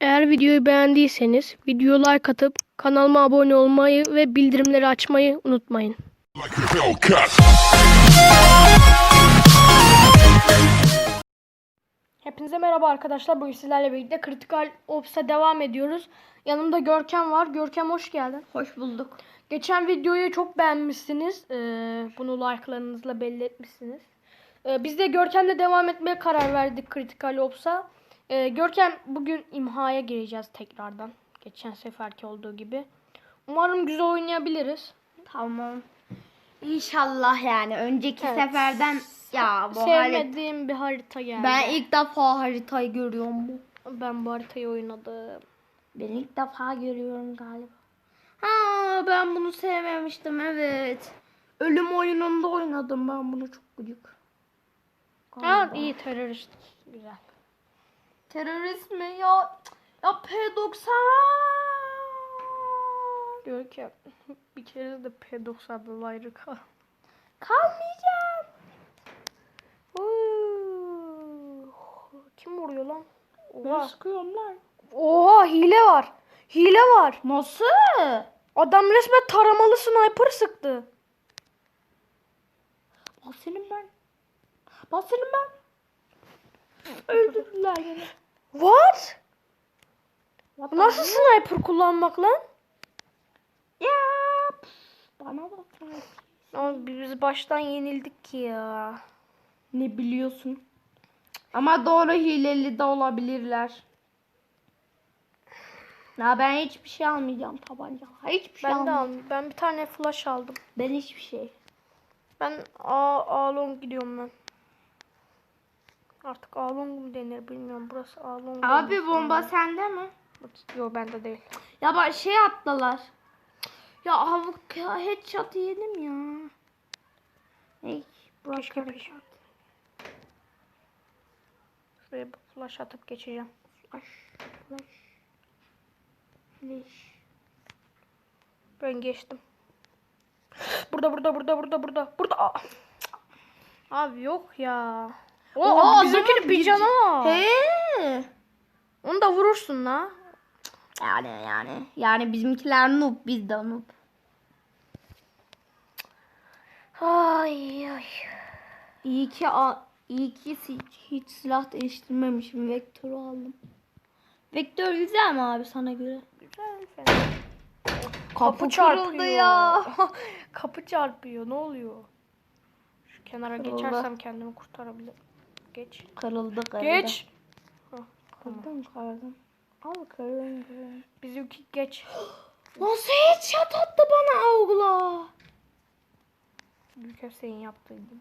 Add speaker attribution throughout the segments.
Speaker 1: Eğer videoyu beğendiyseniz video like atıp kanalıma abone olmayı ve bildirimleri açmayı unutmayın. Hepinize merhaba arkadaşlar. Bugün sizlerle birlikte Critical Ops'a devam ediyoruz. Yanımda Görkem var. Görkem hoş geldin.
Speaker 2: Hoş bulduk.
Speaker 1: Geçen videoyu çok beğenmişsiniz. Ee, bunu like'larınızla belli etmişsiniz. Ee, biz de Görkem'le devam etmeye karar verdik Critical Ops'a. Ee, Görkem bugün imhaya gireceğiz tekrardan. Geçen seferki olduğu gibi. Umarım güzel oynayabiliriz.
Speaker 2: Tamam. İnşallah yani. Önceki
Speaker 1: Evet.
Speaker 2: seferden ya bu harita.
Speaker 1: Sevmediğim bir harita geldi.
Speaker 2: Ben ilk defa haritayı görüyorum bu.
Speaker 1: Ben bu haritayı oynadım.
Speaker 2: Ben ilk defa görüyorum galiba. Ha ben bunu sevmemiştim evet. Ölüm oyununda oynadım ben bunu çok gıcık.
Speaker 1: Ha, iyi terörist. Güzel.
Speaker 2: Terörist mi ya? Ya P90.
Speaker 1: Görkem bir kere de P90'dan ayrı kal.
Speaker 2: Kalmayacağım.
Speaker 1: Kim vuruyor lan?
Speaker 2: Ben
Speaker 1: Oha.
Speaker 2: sıkıyorum lan.
Speaker 1: Oha hile var. Hile var.
Speaker 2: Nasıl?
Speaker 1: Adam resmen taramalı sniper sıktı.
Speaker 2: Bak senin ben. Bak senin ben. Öldürdüler beni.
Speaker 1: What? Bu nasıl sniper kullanmak lan?
Speaker 2: Ya bana bak.
Speaker 1: Abi biz baştan yenildik ki ya.
Speaker 2: Ne biliyorsun? Ama doğru hileli de olabilirler. Ya ben hiçbir şey almayacağım tabanca. Hiçbir şey
Speaker 1: Ben de
Speaker 2: almayacağım.
Speaker 1: Ben bir tane flash aldım.
Speaker 2: Ben hiçbir şey.
Speaker 1: Ben A, A long gidiyorum ben. Artık A long mu denir bilmiyorum. Burası A long.
Speaker 2: Abi bomba
Speaker 1: yani.
Speaker 2: sende mi?
Speaker 1: Yok bende değil.
Speaker 2: Ya bak şey attılar. Ya avuk ya headshot yedim ya. Ey öyle.
Speaker 1: bir Şuraya bir flash atıp geçeceğim.
Speaker 2: Flash, flash, flash.
Speaker 1: Ben geçtim. Burada burada burada burada burada. Burada. Abi yok ya. O
Speaker 2: Oha,
Speaker 1: bizimkinin bir canı var.
Speaker 2: He.
Speaker 1: Onu da vurursun la.
Speaker 2: Yani yani. Yani bizimkiler noob biz de noob.
Speaker 1: Ay ay.
Speaker 2: İyi ki iyi ki hiç silah değiştirmemişim. Vektörü aldım. Vektör güzel mi abi sana göre?
Speaker 1: Güzel fena.
Speaker 2: Kapı,
Speaker 1: Kapı çarpıyor.
Speaker 2: ya.
Speaker 1: Kapı çarpıyor. Ne oluyor? Şu kenara
Speaker 2: Kırıldı.
Speaker 1: geçersem kendimi kurtarabilirim. Geç.
Speaker 2: Kırıldı kırıldı.
Speaker 1: Geç.
Speaker 2: Kırdım kırdım. Al kırdım kırdım.
Speaker 1: Bizimki geç.
Speaker 2: Nasıl headshot attı bana avgula?
Speaker 1: Büyük senin yaptığı gibi.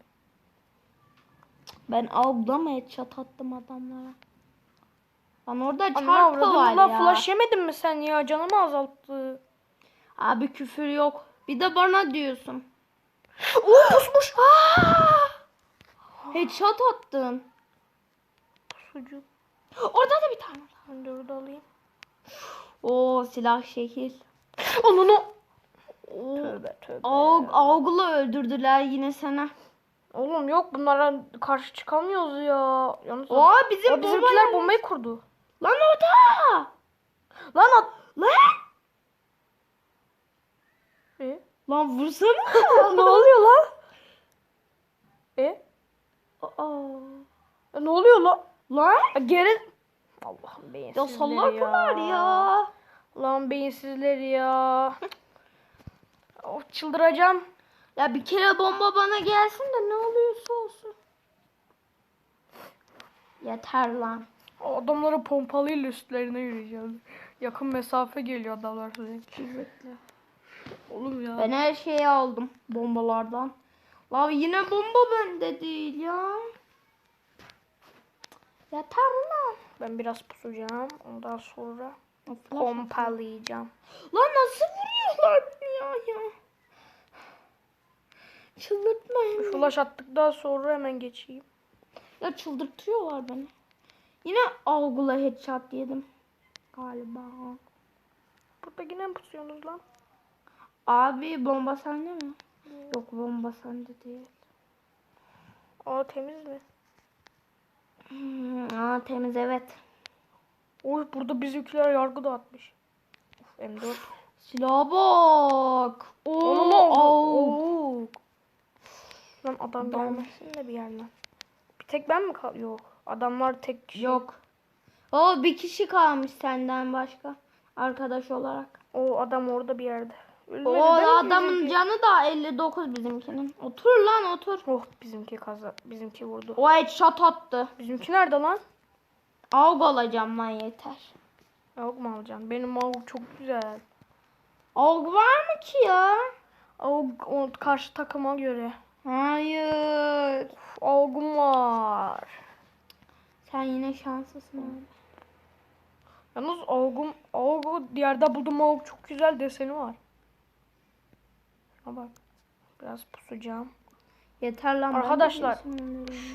Speaker 2: Ben avgula mı headshot attım adamlara? Lan orada çarpı var ya.
Speaker 1: flash yemedin mi sen ya? Canımı azalttı.
Speaker 2: Abi küfür yok. Bir de bana diyorsun.
Speaker 1: Oo pusmuş.
Speaker 2: Headshot attın.
Speaker 1: Sucu.
Speaker 2: Orada da bir tane. var.
Speaker 1: De orada alayım.
Speaker 2: Oo silah şekil.
Speaker 1: Onu.
Speaker 2: Tövbe tövbe. Av, avgula öldürdüler yine sana.
Speaker 1: Oğlum yok bunlara karşı çıkamıyoruz ya. Yalnız
Speaker 2: Oo bizim
Speaker 1: o bizimkiler
Speaker 2: bombayla-
Speaker 1: bombayı kurdu.
Speaker 2: Lan orada.
Speaker 1: Lan at.
Speaker 2: Lan.
Speaker 1: E?
Speaker 2: Lan vursana.
Speaker 1: ne oluyor lan? E?
Speaker 2: Aa.
Speaker 1: Ne oluyor lan?
Speaker 2: Lan.
Speaker 1: E, Geri. Allah'ım beyinsizleri
Speaker 2: Ya salaklar ya.
Speaker 1: Lan beyinsizleri ya. of çıldıracağım.
Speaker 2: Ya bir kere bomba bana gelsin de ne oluyorsa olsun. Yeter lan.
Speaker 1: O adamları pompalıyla üstlerine yürüyeceğiz. Yakın mesafe geliyor adamlar sürekli. Oğlum ya.
Speaker 2: Ben her şeyi aldım bombalardan. La yine bomba bende değil ya. Yeter lan.
Speaker 1: Ben biraz pusacağım. Ondan sonra pompalayacağım.
Speaker 2: Lan nasıl vuruyorlar ya ya. Çıldırtmayın.
Speaker 1: Flash attıktan sonra hemen geçeyim.
Speaker 2: Ya çıldırtıyorlar beni. Yine algıla headshot yedim. Galiba.
Speaker 1: Burada yine mi pusuyorsunuz lan?
Speaker 2: Abi bomba sende mi? Yok bomba sende değil.
Speaker 1: Aa temiz mi?
Speaker 2: Hmm, aa, temiz evet.
Speaker 1: Oy burada bizimkiler yargı dağıtmış. Of, M4.
Speaker 2: Silaha bak. Oo, oo.
Speaker 1: Lan adam gelmesin de bir yerden. Bir tek ben mi kal? Yok. Adamlar tek kişi.
Speaker 2: Yok. O bir kişi kalmış senden başka. Arkadaş olarak.
Speaker 1: O adam orada bir yerde.
Speaker 2: O adamın canı da 59 bizimkinin. Otur lan otur.
Speaker 1: Oh bizimki kaza. Bizimki vurdu.
Speaker 2: O headshot attı.
Speaker 1: Bizimki nerede lan?
Speaker 2: Avg olacağım lan yeter.
Speaker 1: Avuk mu alacaksın? Benim avuk çok güzel.
Speaker 2: Avg var mı ki ya?
Speaker 1: Avuk o karşı takıma göre.
Speaker 2: Hayır.
Speaker 1: Avugum var.
Speaker 2: Sen yine şanslısın abi.
Speaker 1: Yalnız avugum, avugu diğerde buldum avuk çok güzel deseni var. Bak. Biraz pusacağım.
Speaker 2: Yeter lan.
Speaker 1: Arkadaşlar.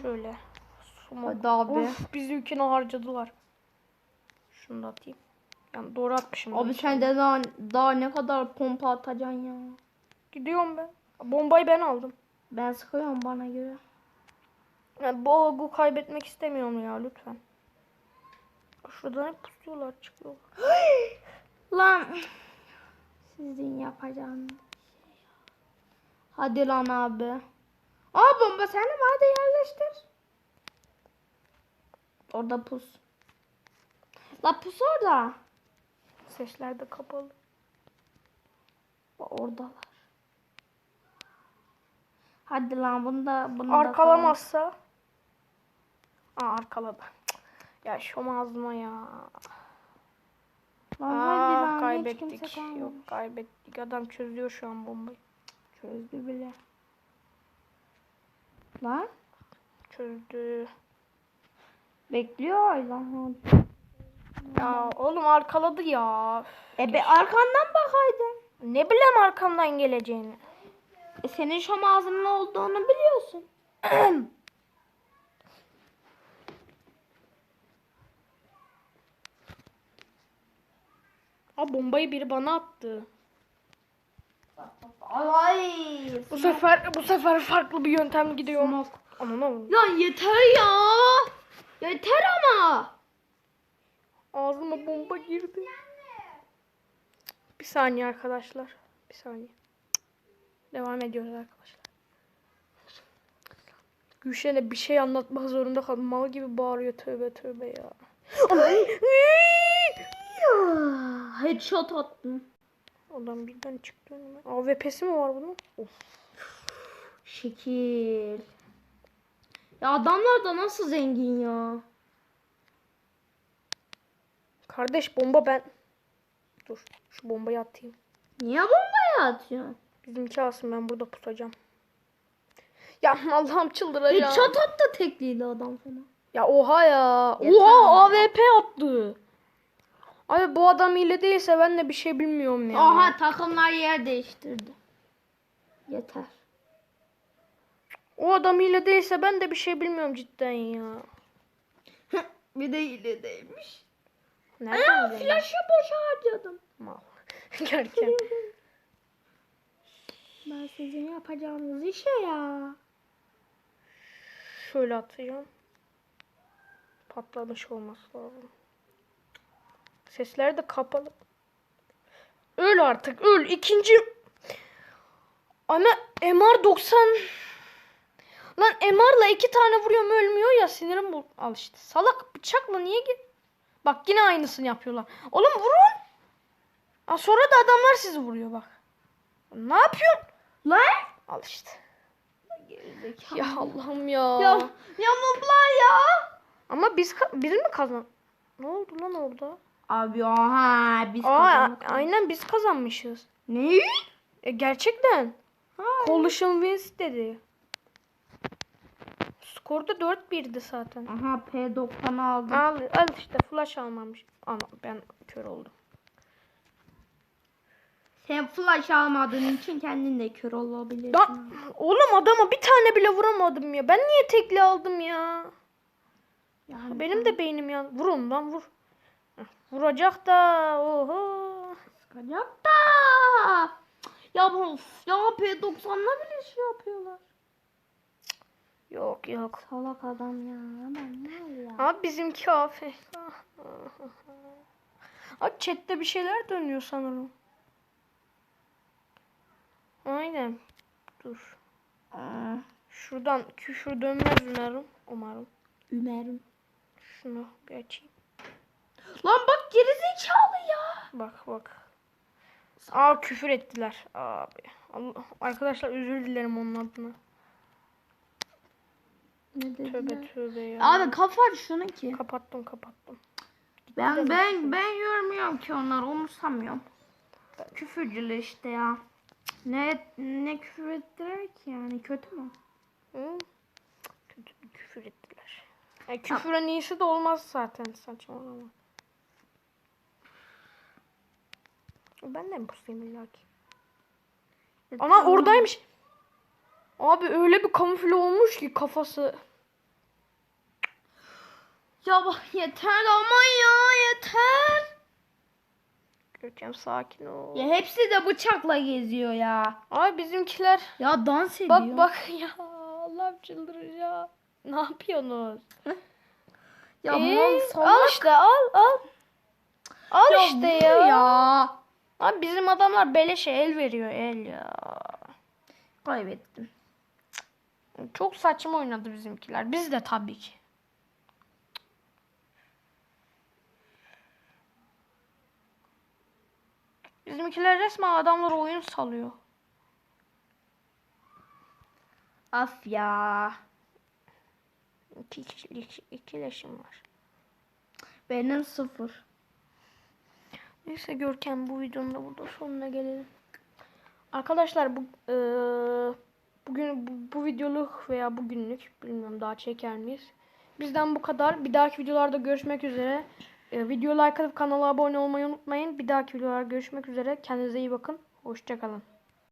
Speaker 1: Şöyle.
Speaker 2: Hadi abi.
Speaker 1: Of bizimkini harcadılar. Şunu da atayım. Yani doğru atmışım.
Speaker 2: Abi sen de daha, daha ne kadar pompa atacaksın ya.
Speaker 1: Gidiyorum ben. Bombayı ben aldım.
Speaker 2: Ben sıkıyorum bana göre.
Speaker 1: Yani bu avugu kaybetmek istemiyorum ya lütfen. Şuradan hep pusuyorlar çıkıyorlar.
Speaker 2: Lan. Sizin yapacağınız. Hadi lan abi. Aa bomba sende mi? Hadi yerleştir. Orada pus. La pus orada.
Speaker 1: Sesler de kapalı.
Speaker 2: Bak Oradalar. Hadi lan bunu da bunu da
Speaker 1: Arkalamazsa. Aa arkaladı. Ya şu ağzıma ya.
Speaker 2: Lan
Speaker 1: Aa,
Speaker 2: lan
Speaker 1: kaybettik. Yok kaybettik. Adam çözüyor şu an bombayı.
Speaker 2: Çözdü bile. Lan
Speaker 1: Çözdü.
Speaker 2: bekliyor lan.
Speaker 1: Ya oğlum arkaladı ya.
Speaker 2: E be arkandan bakaydın.
Speaker 1: Ne bileyim arkamdan geleceğini.
Speaker 2: E senin şam ağzının olduğunu biliyorsun.
Speaker 1: Aa bombayı biri bana attı.
Speaker 2: Ay.
Speaker 1: Bu sefer bu sefer farklı bir yöntem gidiyor. Ne oldu?
Speaker 2: Lan yeter ya. Yeter ama.
Speaker 1: Ağzıma bomba girdi. Bir saniye arkadaşlar. Bir saniye. Devam ediyoruz arkadaşlar. Gülşen'e bir şey anlatmak zorunda kaldım. Mal gibi bağırıyor tövbe tövbe ya.
Speaker 2: Headshot attım.
Speaker 1: Adam birden çıktı önüme. AWP'si mi var bunun? Of.
Speaker 2: Şekil. Ya adamlar da nasıl zengin ya?
Speaker 1: Kardeş bomba ben. Dur şu bombayı atayım.
Speaker 2: Niye bombaya atıyorsun?
Speaker 1: Bizimki alsın ben burada pusacağım. Ya Allah'ım çıldıracağım.
Speaker 2: Headshot attı tekliyle adam sana.
Speaker 1: Ya oha ya.
Speaker 2: Yeter
Speaker 1: oha. AWP attı. Abi bu adam hile değilse ben de bir şey bilmiyorum ya.
Speaker 2: Aha takımlar yer değiştirdi. Yeter.
Speaker 1: O adam hile değilse ben de bir şey bilmiyorum cidden ya.
Speaker 2: Bir de hile değilmiş.
Speaker 1: Nereden
Speaker 2: Aa, flaşı boşa harcadım.
Speaker 1: Mal. Görkem.
Speaker 2: Ben sizin yapacağınız işe ya.
Speaker 1: Şöyle atacağım. Patlamış olması lazım. Sesler de kapalı. Öl artık öl. İkinci. Ama MR 90. Lan MR'la iki tane vuruyorum ölmüyor ya sinirim bu. Al işte. Salak bıçakla niye git? Bak yine aynısını yapıyorlar. Oğlum vurun. Aa, sonra da adamlar sizi vuruyor bak. Ne yapıyorsun?
Speaker 2: Lan?
Speaker 1: Al işte.
Speaker 2: Gerizekalı.
Speaker 1: Ya Allah'ım ya.
Speaker 2: Ya, ya moblar ya.
Speaker 1: Ama biz biz mi kazan? Ne oldu lan orada?
Speaker 2: Abi aha biz
Speaker 1: Aa,
Speaker 2: kazandık.
Speaker 1: aynen biz kazanmışız.
Speaker 2: Ne?
Speaker 1: E, gerçekten.
Speaker 2: Ha.
Speaker 1: Coalition wins dedi. Skorda 4-1'di zaten.
Speaker 2: Aha P90 aldım.
Speaker 1: Al, al işte flash almamış. Ama ben kör oldum.
Speaker 2: Sen flash almadığın için kendin de kör olabilirsin.
Speaker 1: Da oğlum adama bir tane bile vuramadım ya. Ben niye tekli aldım ya?
Speaker 2: Yani
Speaker 1: Benim de beynim ya. Vurun lan vur. Vuracak da. Oho.
Speaker 2: sıkacak da. Ya bu ya P90'la bile şey yapıyorlar.
Speaker 1: Yok yok.
Speaker 2: Salak adam ya. Aman ne ya.
Speaker 1: Abi bizimki AFK. Abi chatte bir şeyler dönüyor sanırım. Aynen. Dur.
Speaker 2: Aa,
Speaker 1: Şuradan küfür dönmez umarım. Umarım.
Speaker 2: Ümer'im.
Speaker 1: Şunu bir açayım.
Speaker 2: Lan bak gerizekalı ya.
Speaker 1: Bak bak. Aa küfür ettiler abi. Allah, arkadaşlar özür dilerim onun adına.
Speaker 2: Ne dedi?
Speaker 1: Tövbe tövbe ya.
Speaker 2: Abi kapat şunu ki.
Speaker 1: Kapattım kapattım.
Speaker 2: Ben ben ben görmüyorum ki onları umursamıyorum. Küfürcülü işte ya. Ne ne küfür ettiler ki yani kötü mü?
Speaker 1: Hı? Kötü küfür ettiler. Yani küfürün iyisi de olmaz zaten saçmalama. Ben de mi pusayım illa ki? Ana oradaymış. Abi öyle bir kamufle olmuş ki kafası.
Speaker 2: Ya bak yeter ama ya yeter.
Speaker 1: Görkem sakin ol.
Speaker 2: Ya hepsi de bıçakla geziyor ya.
Speaker 1: Abi bizimkiler.
Speaker 2: Ya dans ediyor.
Speaker 1: Bak bak ya Allah'ım çıldıracağım. Ne yapıyorsunuz?
Speaker 2: Ya
Speaker 1: Ee,
Speaker 2: mal
Speaker 1: al işte al al. Al
Speaker 2: Ya
Speaker 1: işte ya.
Speaker 2: ya.
Speaker 1: Abi bizim adamlar beleşe el veriyor el ya.
Speaker 2: Kaybettim.
Speaker 1: Çok saçma oynadı bizimkiler. Biz de tabii ki. Bizimkiler resmen adamlara oyun salıyor.
Speaker 2: Af ya.
Speaker 1: İki kişilik ikileşim var.
Speaker 2: Benim sıfır.
Speaker 1: Neyse Görkem bu videonun da burada sonuna gelelim. Arkadaşlar bu eee, bugün bu, bu videoluk veya bugünlük bilmiyorum daha çeker miyiz? Bizden bu kadar. Bir dahaki videolarda görüşmek üzere. Eee, video like atıp kanala abone olmayı unutmayın. Bir dahaki videolarda görüşmek üzere. Kendinize iyi bakın. Hoşçakalın.